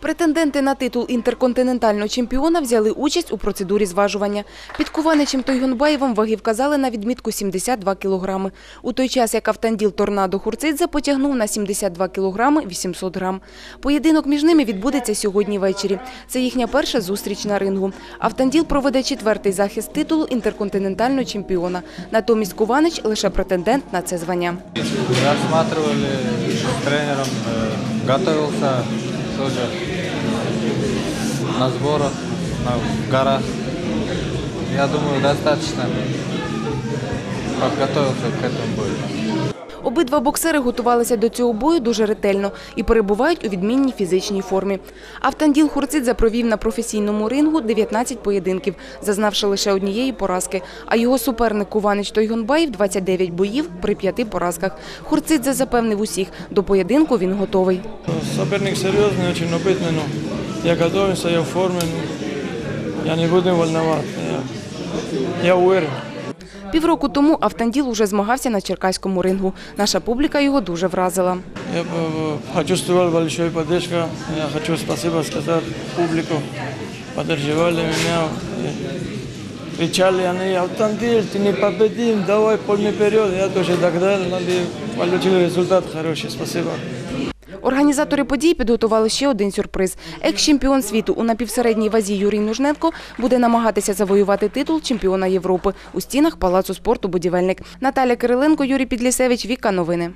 Претенденти на титул інтерконтинентального чемпіона взяли участь у процедурі зважування. Під Куваничем Тойгонбаєвим ваги вказали на відмітку 72 кілограми. У той час, як Автанділ Торнадо Хурцидзе потягнув на 72 кілограми 800 грам. Поєдинок між ними відбудеться сьогодні ввечері. Це їхня перша зустріч на рингу. Автанділ проведе четвертий захист титулу інтерконтинентального чемпіона. Натомість Куванич – лише претендент на це звання. Рассматривали с тренером, э, готовился тоже на сборах, на горах. Я думаю, достаточно подготовился к этому бою. Обидва боксери готувалися до цього бою дуже ретельно і перебувають у відмінній фізичній формі. Автанділ Хурцидзе провів на професійному рингу 19 поєдинків, зазнавши лише однієї поразки. А його суперник Куванич Тойгонбаєв – 29 боїв при п'яти поразках. Хурцидзе запевнив усіх, до поєдинку він готовий. Соперник серьезный, очень опытный, но я готовился, я в форме, ну, я не буду волноваться, я, я уверен. Півроку тому Автанділ уже змагався на черкаському рингу. Наша публіка його дуже вразила. Я э, почувствовал большую поддержку, я хочу спасибо сказать публику, поддерживали меня, и кричали они, Автандиль, ты не победим, давай полный вперед, я тоже так далее, и получил результат хороший, спасибо. Організатори подій підготували ще один сюрприз. Екс-чемпіон світу у напівсередній вазі Юрій Нужненко буде намагатися завоювати титул чемпіона Європи у стінах Палацу спорту «Будівельник». Наталя Кириленко, Юрій Підлісевич, Віка Новини.